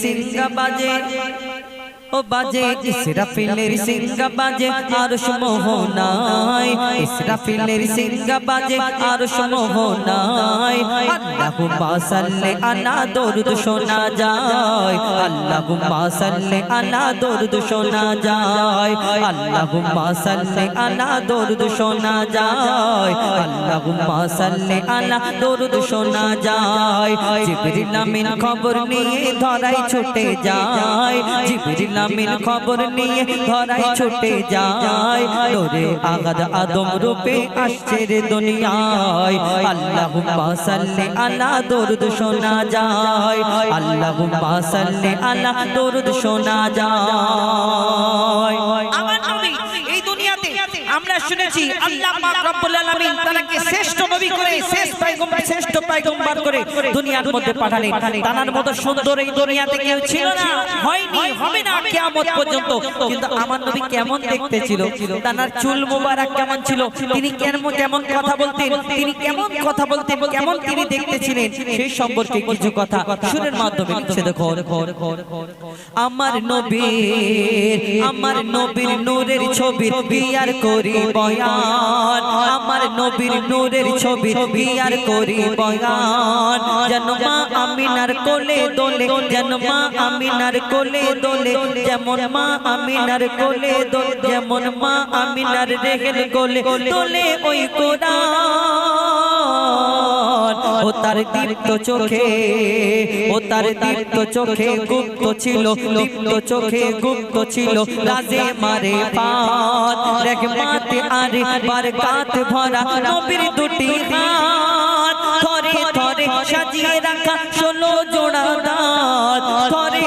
সিংহা বাজে ও বাজে ইসরাফিলের সিংহা বাজে আরশ মোহনায় ইসরাফিলের সিংহা বাজে আরশ মোহনায় আল্লাহুম্মা সাল্লি আলা দরুদ শোনা যায়। আল্লাহুম্মা সাল্লি আলা দরুদ শোনা যায়। আল্লাহুম্মা সাল্লি আলা দরুদ শোনা যায়। আল্লাহুম্মা সাল্লি আলা দরুদ শোনা যায়। জিবরিল আমিন খবর নিয়ে ধরাই ছুটে যায়। জিবরিল আমিন খবর নিয়ে ধরাই ছুটে যায়। তোরে আগাদ আদম রূপে আসছে রে দুনিয়ায়। আল্লাহুম্মা সাল্লি আলা দরুদ শোনা যায়। আল্লাহুম্মা সাল্লি আলা দরুদ শোনা যায় আমার নবী এই দুনিয়াতে আমরা শুনেছি আল্লাহ পাক রব্বুল আলামিন তাকে শ্রেষ্ঠ নবী করে শেষ পয়গম্বর শ্রেষ্ঠ পয়গম্বর করে দুনিয়ার মধ্যে পাঠালেন। মতো সুন্দর এই দুনিয়াতে কেউ ছিল না হয়নি হবে না কিয়ামত পর্যন্ত। কিন্তু আমার নবী কেমন দেখতে ছিল? চুল মোবারক কেমন ছিল? তিনি কেমন কেমন কথা বলতেন? তিনি কেমন কথা বলতেন? কেমন তিনি দেখতে ছিলেন? সেই সম্পর্কে কিছু কথা সুরের মাধ্যমে লিখছে দেখো আমার নবীর আমার নবীর নূরের ছবি বিয়ার করি? বয়ান। আমার নবীর নূরের ছবি বিয়ার করি বয়ান। যেন মা আমিনার কোলে দোলে, যেন মা আমিনার কোলে দোলে, যেমন মা আমিনার কোলে দোলে, যেমন মা আমিনার রেহেল কোলে দোলে ওই কোরআন। তার দীপ্ত চোখে, ও তার দীপ্ত চোখে গুপ্ত ছিল, দীপ্ত চোখে গুপ্ত ছিল, রাজে মারে পাত। এক মাতে আরে বার কাত ভরা নবীর দুটি হাত। থরে থরে সাজিয়ে রাখা ষোলো জোড়া দাঁত। থরে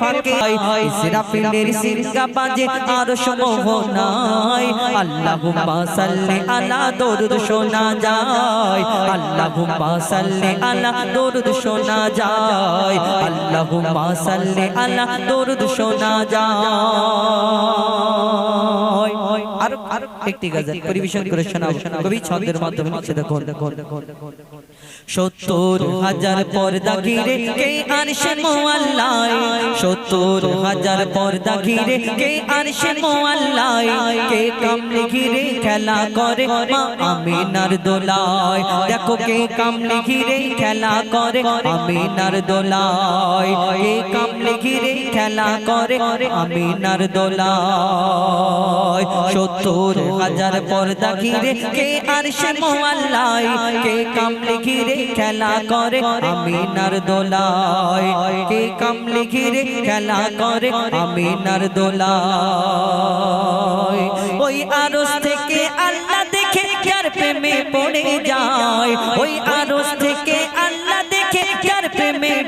ফাঁকে ইসরাফিলের সিংহা বাজে, আর সমোহনায় আল্লাহুম্মা সাল্লি আলা দরুদ শোনা যায়। আল্লাহুম্মা সাল্লি আলা দরুদ শোনা যায়। আল্লাহুম্মা সাল্লি আলা দরুদ শোনা যায়। আর একটি পরিবেশন করে শোনাবো কবি ছন্দের মাধ্যমে সত্তর হাজার পর্দা ঘিরে কে সত্তর হাজার পর্দা ঘিরে কে কে কামলে ঘিরে খেলা করে মা আমিনার দোলায়? দেখো কে কামলে ঘিরে খেলা করে আমিনার দোলায়। কে কামলে ঘিরে খেলা করে আমিনার দোলায়? সত্তর হাজার পর্দা ঘিরে কে আরশে মোয়াল্লায় কে কামলে ঘিরে খেলা করে আমিনার দোলায়, কে কামলে ঘিরে খেলা করে আমিনার দোলায়। ওই আরস থেকে আল্লাহ দেখে কার প্রেমে পড়ে যায়, ওই আরস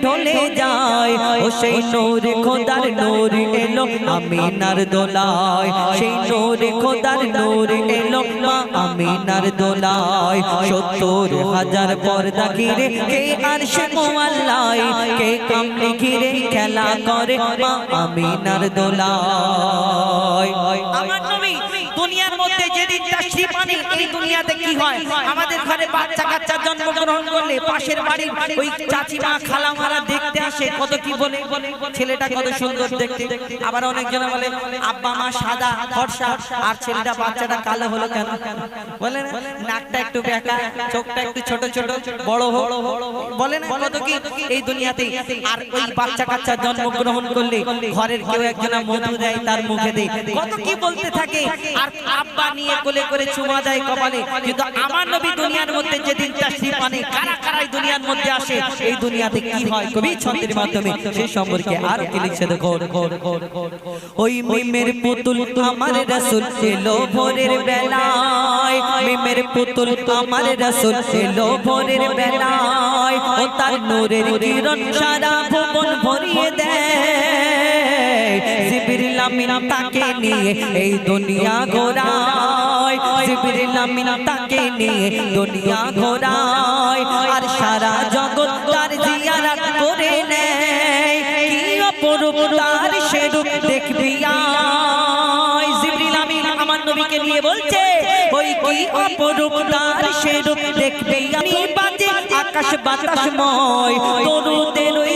ঢলে যায়। ও সেই নূর খোদার নূর এলো আমিনার দোলায়। সেই নূর খোদার নূর এলো মা আমিনার দোলায়। সত্তর হাজার পর্দা ঘিরে কে আর সে মোয়াল্লায়? কে কামলে ঘিরে খেলা করে মা আমিনার দোলায়। আমার নবী, দুনিয়ার মধ্যে যেদিন তাশরিফ আনে এই দুনিয়াতে কি হয়? আমাদের ঘরে বাচ্চা কাচ্চা জন্মগ্রহণ করলে পাশের বাড়ির ওই চাচিমা খালামারা দেখতে আসে কত কি বলে? ছেলেটা কত সুন্দর দেখতে। আবার অনেকজন বলে আব্বা মা সাদা ফর্সা। আর ছেলেটা বাচ্চাটা কালো হলো কেন? বলে নাকটা একটু বেঁকা চোখটা একটু ছোট ছোট বড় বলে না কত কি এই দুনিয়াতে? আর ওই বাচ্চা কাচ্চা জন্মগ্রহণ করলে ঘরের কেউ একজন মধু দেয় তার মুখে দেয়। কত কি বলতে থাকে? আর আব্বা নিয়ে কোলে করে চুমা দেয় কপালে। কিন্তু আমার নবী দুনিয়ার মধ্যে যেদিন তাশরিফ আনে, কারা কারা এই দুনিয়ার মধ্যে আসে, এই দুনিয়াতে কি হয়? কবি ছন্দের মাধ্যমে সেই সম্পর্কে আর কি লিখছে দেখো। ওই মিমের পুতুল আমার রসুল এলো ভোরের বেলায়। মিমের পুতুল আমার রসুল এলো ভোরের বেলায়। ও তার নূরের কিরণ সারা ভুবন ভরিয়ে দেয়। জিবরিল আমিন তাকে নিয়ে এই দুনিয়া ঘোরায়। জিবরিল আমিন তাকে নিয়ে দুনিয়া ঘোরায়। আর সারা জগৎ তার করে নেয়। দেখবি নিয়ে বলছে, ওই আমি বাজে আকাশ বাতাসময়, তরুদের ওই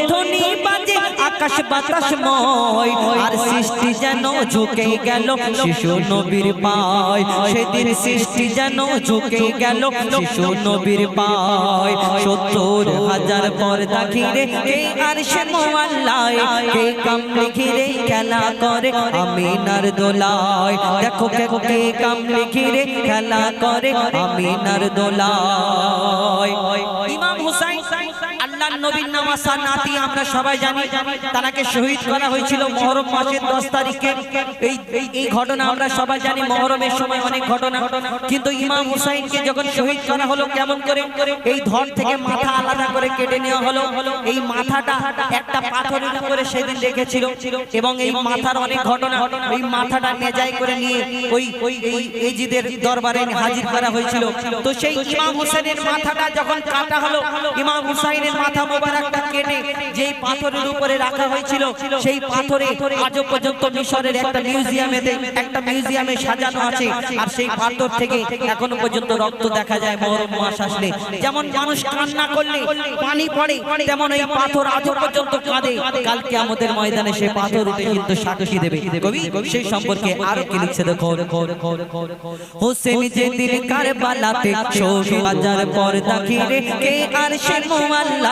আকাশ বাতাসময় আর সৃষ্টি যেন ঝুঁকে গেল শিশু নবীর পায়। সেদিন সৃষ্টি যেন ঝুঁকে গেল শিশু নবীর পায়। সত্তর হাজার পর্দা ঘিরে আর সে মোয়াল্লায়? কে কামলে ঘিরে খেলা করে আমিনার দোলায়? দেখো কে কে কামলে ঘিরে খেলা করে আমিনার দোলায়। ইমাম হুসাইন আল্লাহ নবীর নামাসা নাতি আমরা সবাই জানি শহীদ করা হয়েছিল মহরম মাসের দশ তারিখে। এই ঘটনা আমরা সবাই জানি, মহরমের সময় অনেক ঘটনা। কিন্তু ইমাম হুসাইনকে যখন শহীদ করা হলো কেমন করে, এই ধর থেকে মাথা আলাদা করে কেটে নেওয়া হলো। এই মাথাটা একটা পাথরের উপরে সেদিন এবং এই মাথার অনেক ঘটনা মাথাটা করে নিয়ে ওই ওই দরবারে হাজির করা হয়েছিল। তো সেই ইমাম হোসেনের মাথাটা যখন কাটা হলো, ইমাম হুসাইনের মাথা মোবারকটা কেটে যেই পাথরের উপরে রাখা হয়েছিল, সেই পাথরে আজও পর্যন্ত মিশরের একটা মিউজিয়ামেতে, একটা মিউজিয়ামে সাজানো আছে। আর সেই পাথর থেকে এখনও পর্যন্ত রক্ত দেখা যায়, মহরম মাস আসলে। যেমন মানুষ কান্না করলে পানি পড়ে, তেমন এই পাথর আজও পর্যন্ত কাঁদে। কালকে আমাদের ময়দানে সেই পাথর উঠে কিন্তু সাক্ষী দেবে। কবি, সেই সম্পর্কে আরও কি লিখছে দেখো? হোসেন যেদিন কারবালাতে শহীদ হাজার পর্দা ঘিরে, কে আর সে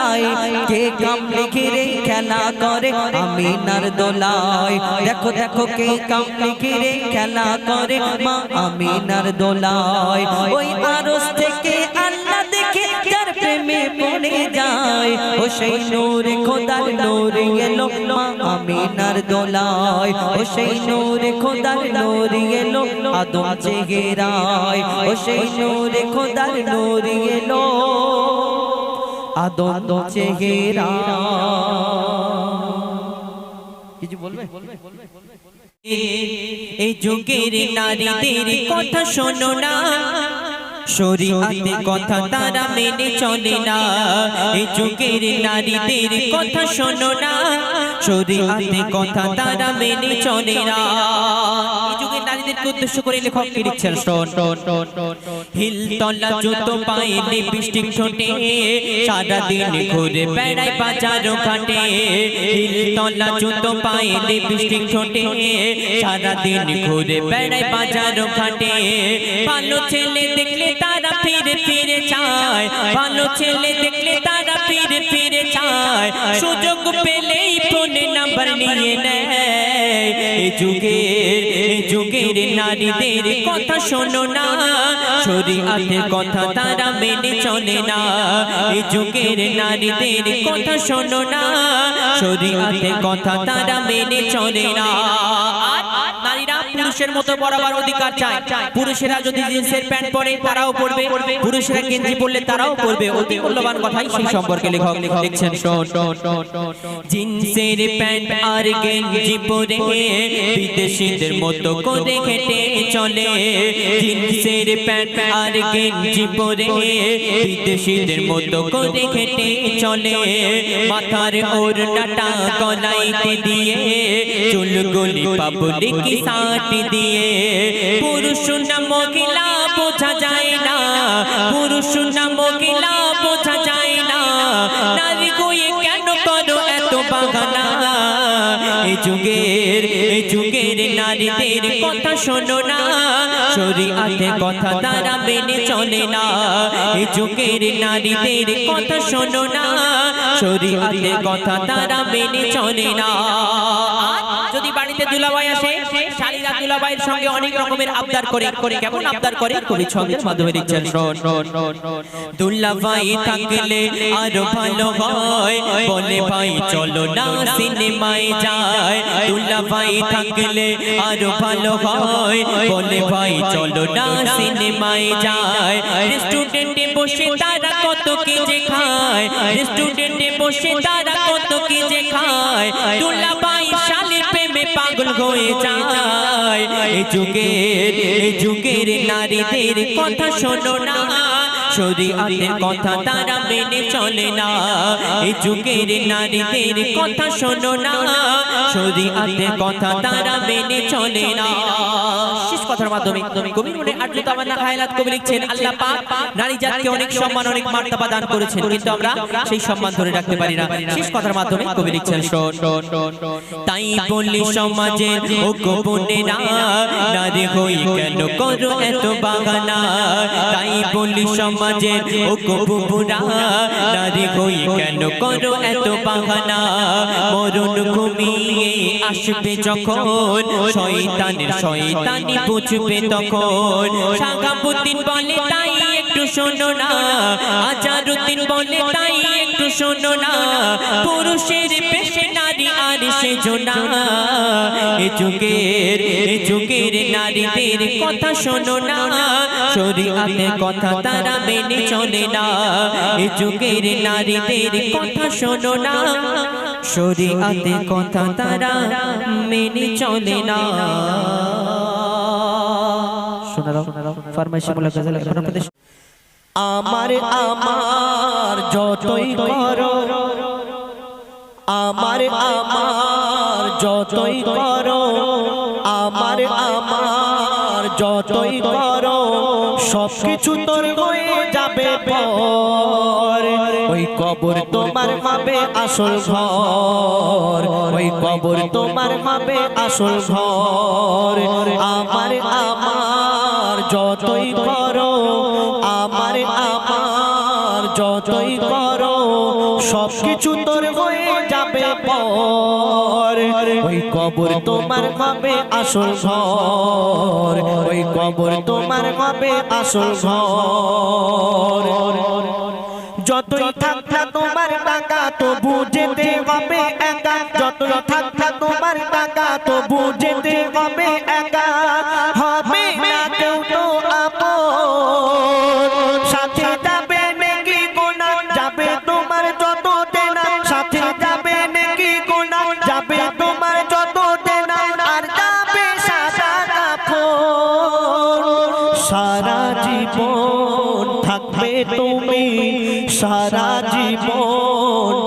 মোয়াল্লায় কে কামলে ঘিরে খেলা করে? আমিনার দোলায়। দেখো দেখো, কে কামলে ঘিরে খেলা করে? মা আমিনার দোলায়। ওই আরস থেকে আল্লাহ দেখে যার প্রেমে পড়ে যায়। ও সেই নূর খোদার নূর এলো, মা আমিনার দোলায়। ও সেই নূর খোদার নূর এলো, আদম চেহারায়। ও সেই নূর খোদার নূর এলো। আদম চেহারা। কিছু বলবে? এই যুগের নারীদের কথা শোনো না। শরীয়তে কথা তারা মেনে চলে না। এই যুগের নারীদের কথা শোনো না। শরীয়তে কথা তারা মেনে চলে না। এই যুগের নারীদেরকে উদ্দেশ্য করে লেখক লিখছেন শোন হিল তলা জুতো পায়ে লিপস্টিক ঠোঁটে সারা দিন ঘুরে বেড়ায় বাজার ঘাটে। হিল তলা জুতো পায়ে লিপস্টিক ঠোঁটে সারা দিন ঘুরে বেড়ায় বাজার ঘাটে। ভালো ছেলে দেখলে তারা ফিরে ফিরে চায়, ভালো ছেলে দেখলে তারা ফিরে ফিরে চায়। সুযোগ পেলেই ফোনে নাম্বার নিয়ে নেয়। যুগের যুগের নারীদের কথা শোনো না। শরীয়তের কথা তারা মেনে চলে না। এই যুগের নারীদের কথা শোনো না। শরীয়তের কথা তারা মেনে চলে না। পুরুষের মতো বরাবর অধিকার চায়। পুরুষেরা যদি জিন্সের প্যান্ট পরে তারাও পরবে পুরুষেরা গেঞ্জি পরলে তারাও পরবে। অতি মূল্যবান কথাই সেই সম্পর্কে লেখক লিখছেন। জিন্সের প্যান্ট আর গেঞ্জি পরে বিদেশিদের মতো করে হেঁটে চলে। জিন্সের প্যান্ট আর গেঞ্জি পরে বিদেশিদের মতো করে হেঁটে চলে। মাথার ওড়নাটা গলাইতে দিয়ে চুলগুলি পাবলিক সাট দিয়ে। পুরুষ না মহিলা, বোঝা যায় না। পুরুষ না মহিলা, বোঝা যায় না। নারী গুয়ে কেন করো এত বাগানা এই যুগের এই যুগের নারীদের কথা শোনো না। শরীয়তে কথা তারা মেনে চলে না। এই যুগের নারীদের কথা শোনো না। শরীয়তে কথা তারা মেনে চলে না। যদি বাড়িতে দুলাভাই আসে শালীরা দুলাভাইয়ের সঙ্গে অনেক রকমের আবদার করে করে কেমন আবদার করে? কবি ছন্দের মাধ্যমে লিখছেন শোন থাকলে আরও ভালো হয়। বলে ভাই চলো না সিনেমায় যায় দুলাভাই থাকলে আরও ভালো হয়। বলে ভাই চলো না সিনেমায় যায় রেস্টুরেন্টে বসে তারা কত কি যে খায়। রেস্টুরেন্টে বসে তারা কত কি যে খায়। শালীর প্রেমে পাগল হয়ে যায়। এই যুগের এই যুগের নারীদের কথা শোনো না। শরীয়তের কথা তারা মেনে চলে না এই যুগের নারীদের কথা শোনো না শরীয়তের কথা তারা মেনে চলে না। শেষ কথার মাধ্যমে কবির মনে আর যুত আমার কবি লিখছেন আল্লাহ পাক নারী জাতকে অনেক সম্মান অনেক মার্তবা দান করেছেন কিন্তু আমরা সেই সম্মান ধরে রাখতে পারি না। শেষ কথার মাধ্যমে কবি লিখছেন তাই বললি সমাজে ও গোপনেরা নারী হই কেন করো এত বাগানা? তাই বললি সমাজে ও গোপুরা নারী হই কেন করো এত মরণ ঘুমিয়ে আসবে যখন, শয়তানের শয়তানি বুঝবে তখন। শাখাবুদ্দিন বলে, তাই একটু শোনো না। আজারুদ্দিন বলে, তাই একটু শোনো না। পুরুষের পেশে নারী সে জোনা এ যুগের এ যুগের নারীদের কথা শোনো না। শরীয়তের কথা তারা মেনে চলে না। এ যুগের নারীদের কথা শোনো না। শরীয়তের কথা তারা মেনে চলে না। আমার আমার যতই করো আমার আমার যতই করো, আমার আমার যতই করো সব কিছু তোর হয়ে যাবে ওই কবর তোমার মাবে আসল ঘর। ওই কবর তোমার মাবে আসল ঘর। আমার আমার যতই করো, আমার আমার যতই করো সব কিছু তোর হয়ে কবর তোমার হবে আসল ঘর? ওই কবর তোমার হবে আসল ঘর? যতই থাকা তোমার টাকা তো বুঝেতে হবে একা। যতই থাকা তোমার টাকা তো বুঝেতে হবে একা।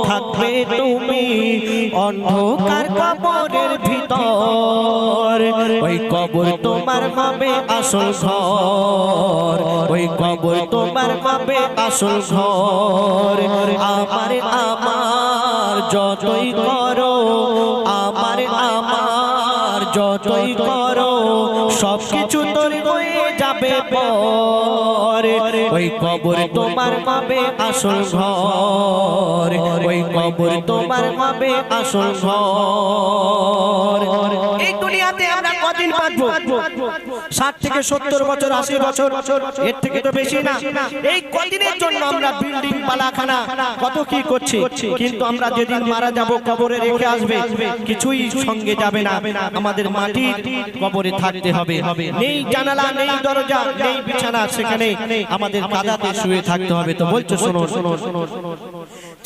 থাকবে তুমি অন্ধকার কবরের ভিতর, ওই কবর তোমার হবে আসল ঘর, ওই কবর তোমার হবে আসল ঘর। আমার আমার যতই করো, আমার আমার যতই করো সব কিছু কবর তোমার পাবে আসল ঘর। ওই কবর তোমার পাবে আসল ঘর। এই দুনিয়াতে আমরা কদিন বাঁচবো ষাট থেকে সত্তর বছর আশি বছর এর থেকে তো বেশি না এই কদিনের জন্য আমরা বিল্ডিং পালাখানা কত কি করছি কিন্তু আমরা যেদিন মারা যাব কবরে রেখে আসবে কিছুই সঙ্গে যাবে না আমাদের মাটি কবরে থাকতে হবে নেই জানালা নেই দরজা নেই বিছানা সেখানে আমাদের কাদাতে শুয়ে থাকতে হবে তো বলছো শোনো শোনো শোনো শোনো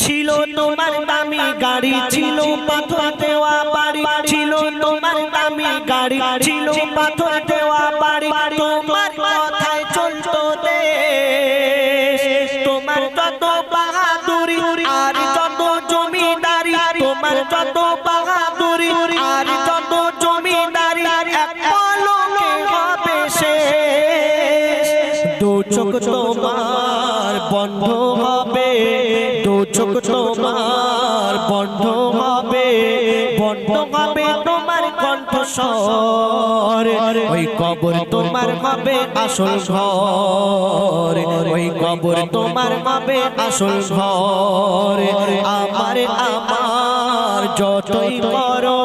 ছিল তোমার দামি গাড়ি, ছিল পাথর দেওয়া বাড়ি, ছিল তোমার দামি গাড়ি, ছিল পাথর দেওয়া বাড়ি, তোমার কথায় চলতো দেশ। তোমার যত বাহাদুরি আর যত জমিদারি, তোমার যত বাহাদুরি আর যত জমিদারি, এক পলকে হবে শেষ। দু চোখ তোমার তোমার বন্ধ হবে বন্ধ হবে তোমার কণ্ঠস্বর। ওই কবর তোমার হবে আসল ঘর। ওই কবর তোমার হবে আসল ঘর। আমার আমার যতই করো,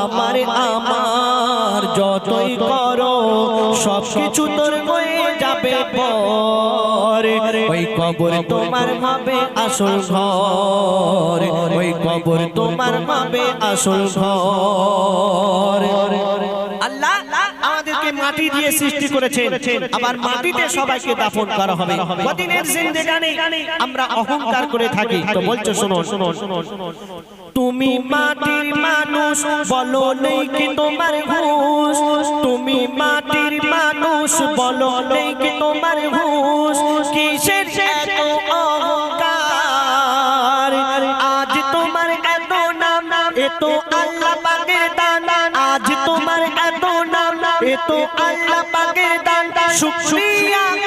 আমার আমার যতই করো সব কিছু তোর ওই কবর তোমার হবে আসল ঘর। ওই কবর তোমার হবে আসল ঘর। আল্লাহ আমাদেরকে মাটি দিয়ে সৃষ্টি করেছেন। আবার মাটিতে সবাইকে দাফন করা হবে। কদিনের জিন্দেগানি আমরা অহংকার করে থাকি। তো বলছো শোনো শোনো শোনো তুমি মাটির মানুষ, বলো নেই কি তোমার তুমি মাটির মানুষ, বলো নেই কি তোমার হুশ। কিসের তো আল্লাহ পাকের দান আজ তোমার এত নাম এ তো আল্লাহ পাকের দান। শুক্রিয়া।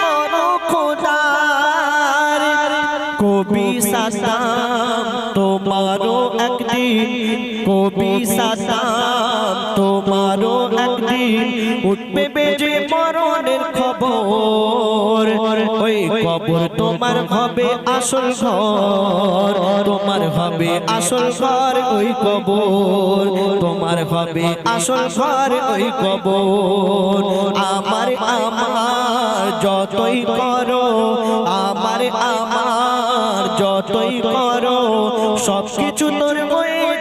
হবে আসল ঘর। তোমার হবে আসল ঘর ওই কবর। তোমার হবে আসল ঘর ওই কবর। আমার আমার যতই করো, আমার আমার যতই করো সব কিছু তোর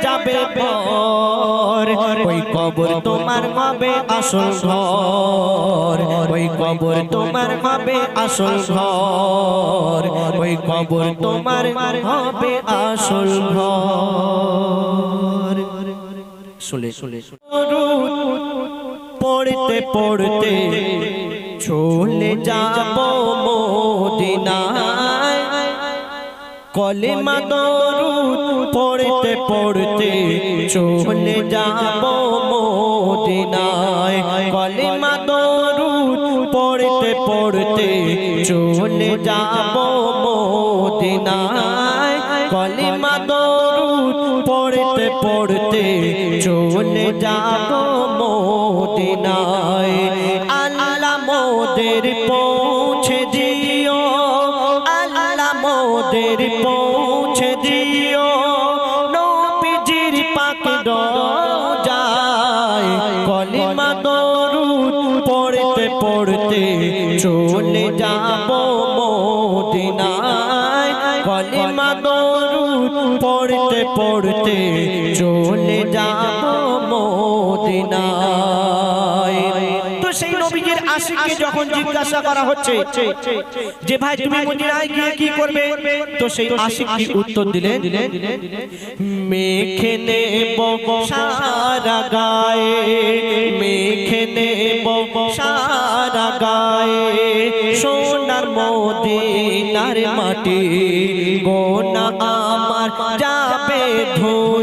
যাবে পর ওই কবর তোমার হবে আসল ঘর। ওই কবর তোমার হবে আসল ঘর। ওই কবর তোমার হবে আসল ঘর। শুলে শুলে পড়তে পড়তে চলে যাব মোদিনায়। কলেমা দরুদ পড়তে পড়তে চলে যাব মোদিনায়। কলেমা দরুদ পড়তে পড়তে চলে যাব মোদিনায়। কলেমা দরুদ পড়তে পড়তে চলে যাব মোদিনায়। আল্লাহ মোদের পৌঁছে আশিককে যখন জিজ্ঞাসা করা হচ্ছে যে ভাই, তুমি মদিনায় গিয়ে কি করবে? তো সেই আশিক উত্তর সারা গায়ে, মেখে নেব সারা গায়ে, সোনার মদিনার মাটি, গোনা আমার যাবে ধুয়ে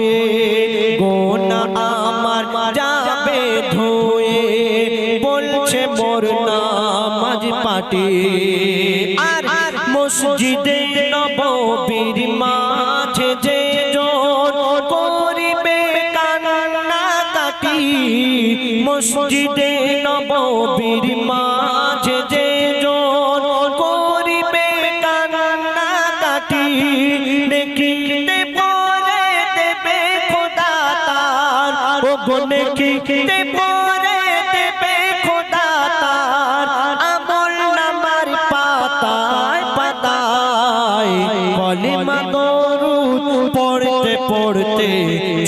কলিমা দরুদ পড়তে পড়তে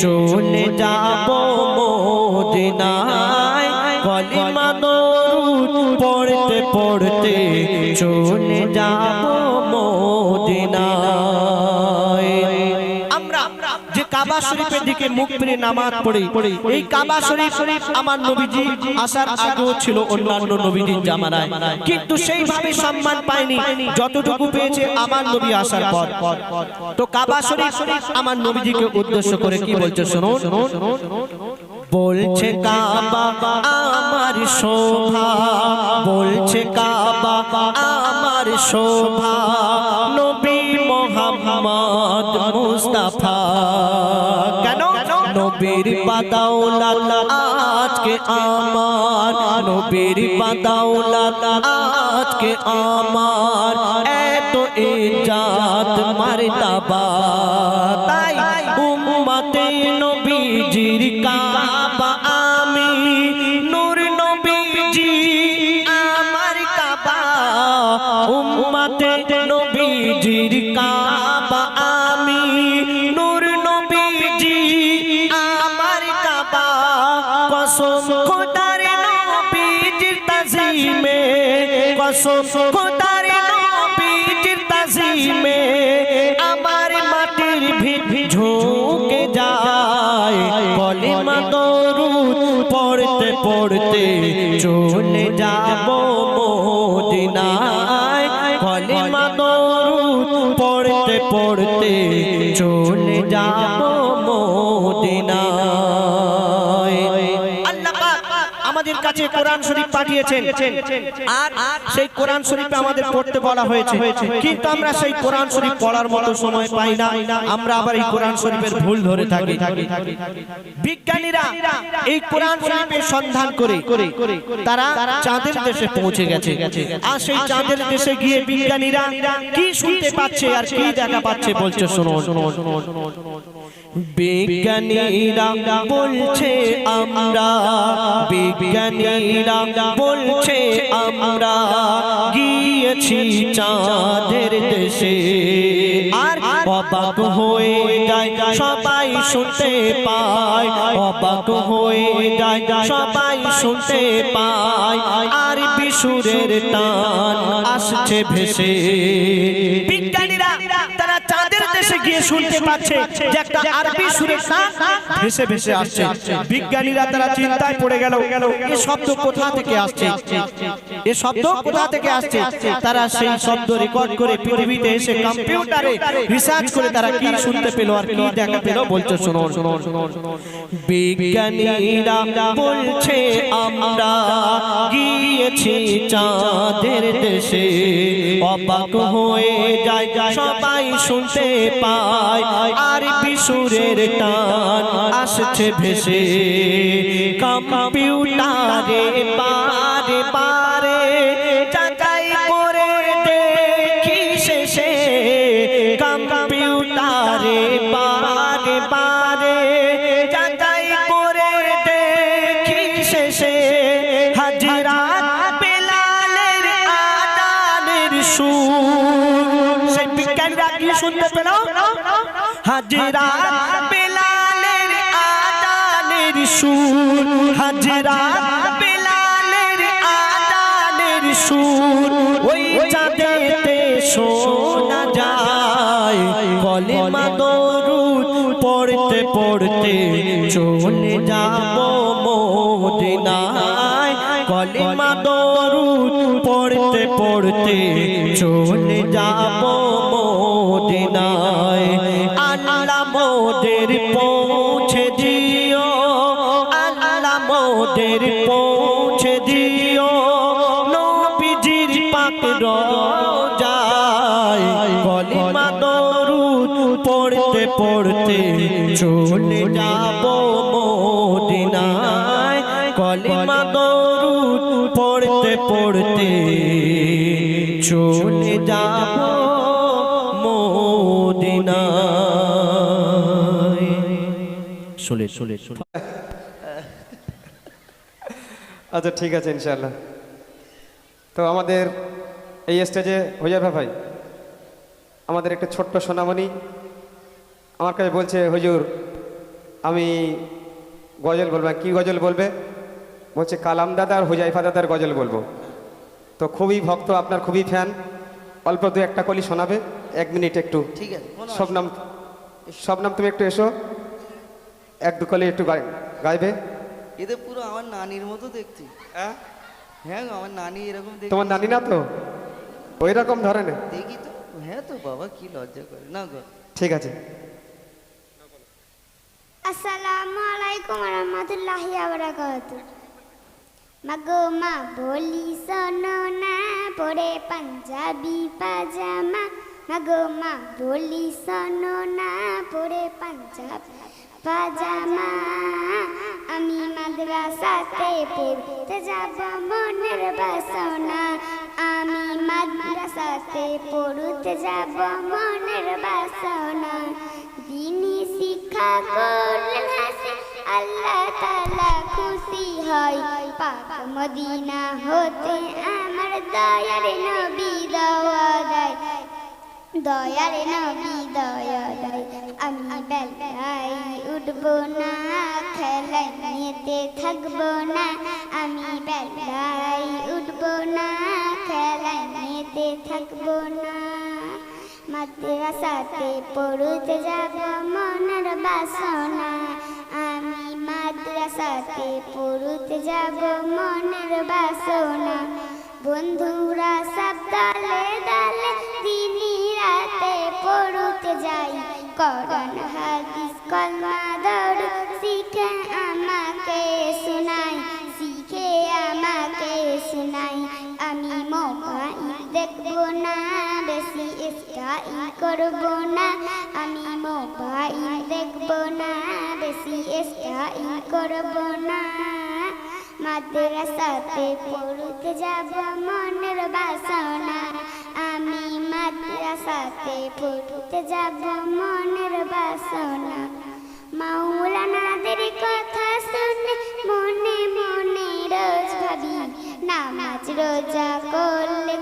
চলে যাব মোদিনায়। কলিমা দরুদ পড়তে পড়তে চলে যাব কাবা শরীফের দিকে মুখ ফিরে নামাজ পড়ি। এই কাবা শরীফ আমার নবীজি আসার আগেও ছিল অন্যান্য নবীজির জামানায়। কিন্তু সেইভাবে সম্মান পায়নি যতটুকু পেয়েছে আমার নবী আসার পর। তো কাবা শরীফ আমার নবীজিকে উদ্দেশ্য করে কি বলছে শোনো বলছে কাবা আমার শোভা। বলছে কাবা আমার শোভা। নবী মোহাম্মদ মুস্তাফা। নবীর বাদাউলাত আজকে আমার নবীর বাদাউলাত আজকে আমার এত ইজ্জত মারতাবা তাই উম্মতে নবীজির কাবা পড়তে চলে যাব মোদিনায়। কলিমা দরুদ পড়তে পড়তে চলে যাব আমাদের কাছে কোরআন শরীফ পাঠিয়েছেন। আর সেই কোরআন শরীফে আমাদের পড়তে বলা হয়েছে। কিন্তু আমরা সেই কোরআন শরীফ পড়ার মতো সময় পাই না। আমরা আবার এই কোরআন শরীফের ভুল ধরে থাকি। বিজ্ঞানীরা এই কোরআন শরীফের সন্ধান করে তারা চাঁদের দেশে পৌঁছে গেছে। আর সেই চাঁদের দেশে গিয়ে বিজ্ঞানীরা কি শুনতে পাচ্ছে আর কি দেখা পাচ্ছে বলছে শোনো বিজ্ঞানীরা বলছে, আমরা বিজ্ঞানীরা বলছে, আমরা গিয়েছি চাঁদের দেশে। আর অবাক হয়ে যায়, সবাই শুনতে পায়। অবাক হয়ে যায়, সবাই শুনতে পায়। আর বিশুরের টান আসছে ভেসে। দেশে গিয়ে শুনতে পাচ্ছে যে একটা আরবি সুরের টান ভেসে ভেসে আসছে। বিজ্ঞানীরা তারা চিন্তায় পড়ে গেল এ শব্দ কোথা থেকে আসছে? এ শব্দ কোথা থেকে আসছে? তারা সেই শব্দ রেকর্ড করে পৃথিবীতে এসে কম্পিউটারে রিসার্চ করে তারা কি শুনতে পেল আর কি দেখা পেল? বলছে শোনো শোনো শোনো বিজ্ঞানীরা বলছে আমরা গিয়েছি চাঁদের দেশে। অবাক হয়ে যায় সবাই শুনতে পায়। আর বিশুরের টান আসছে ভেসে। কম্পিউটারে বারে হাজরাত বেলালের আদানের সুর, ওই চাঁদেতে শোনা যায়। কলেমা দরুদ পড়তে পড়তে চলে যাব মদিনায়। কলেমা দরুদ পড়তে পড়তে চলে যাব মদিনায়। আল্লাহ মোদের পৌঁছে আচ্ছা ঠিক আছে ইনশাল্লাহ তো আমাদের এই স্টেজে হুজাফা ভাই আমাদের একটা ছোট্ট সোনামণি আমার কাছে বলছে হুজুর আমি গজল বলব। কি গজল বলবে? বলছে কালাম দাদা আর হুজাইফা দাদার গজল বলব। তো খুবই ভক্ত আপনার খুবই ফ্যান অল্প দু একটা কলি শোনাবে এক মিনিট একটু। ঠিক আছে সব নাম সব নাম তুমি একটু এসো। এক দু কলি একটু গাই- গাইবে? এতে পুরো আমার নানির মতো দেখছি হ্যাঁ? হ্যাঁ আমার নানি এরকম দেখি তোমার নানি না তো? ওই রকম ধরনের? দেখি তো। হ্যাঁ তো বাবা কি লজ্জা করে। না গো। ঠিক আছে। আসসালামু আলাইকুম রহমতুল্লাহি আবরাকাত মাগো মা বলি শোনো না পরে পাঞ্জাবি পাজামা। মাগো মা বলি শোনো না পরে পাঞ্জাবি পাজামা আমি মাদ্রাসাতে পড়তে যাব মনের বাসনা। আমি মাদ্রাসাতে পড়তে যাব মনের বাসনা। দিনী শিক্ষা করলেন আল্লাহ তালা খুশি হয়। পাক মদিনা হতে আমার দয়ার নবী দয়া দেয়। দয়ার নবী দয়া দেয় আমি বেলায় উঠবো না, খেলায় নিতে থাকব না। আমি বেলায় উঠবো না, খেলায় নিতে থাকব না। মাদ্রাসাতে পড়তে যাব মনের বাসনা। আমি মাদ্রাসাতে পড়তে যাব মনের বাসনা। বন্ধুরা সব দলে দলে পড়তে যাই। করন হাদিস কলমা দর শিখে আমাকে শোনাই, শিখে আমাকে শোনাই। আমি মোবাইল দেখব না, বেশি স্কাই করব না। আমি মোবাইল দেখব না, বেশি স্কাই করব না। মাদ্রাসাতে পড়তে যাব মনের বাসনা। আমি মাদ্রাসাতে পড়তে যাব মনের বাসনা। মাওলানাদের কথা শুনে মনে মনে রোজ ভাবি, নামাজ রোজা করলে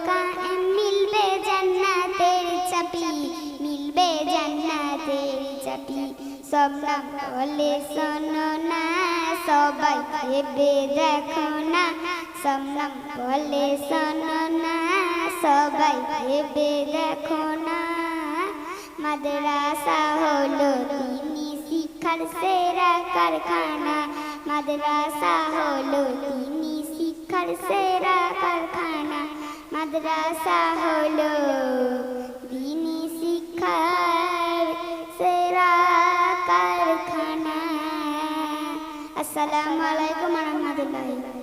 মিলবে জান্নাতের চাপি মিলবে জান্নাতের চাপি সব নাম বলে শোনো না সবাই ভেবে দেখো না। সব নাম বলে শোনো না সবাই ভেবে দেখো না। মাদ্রাসা হলো দিনী শিক্ষার সেরা কারখানা। মাদ্রাসা হলো দিনী শিক্ষার সেরা কারখানা। মাদ্রাসা হলো দিনী শিক্ষার সেরা কারখানা। আসসালামু আলাইকুম রহমতুল্লাহ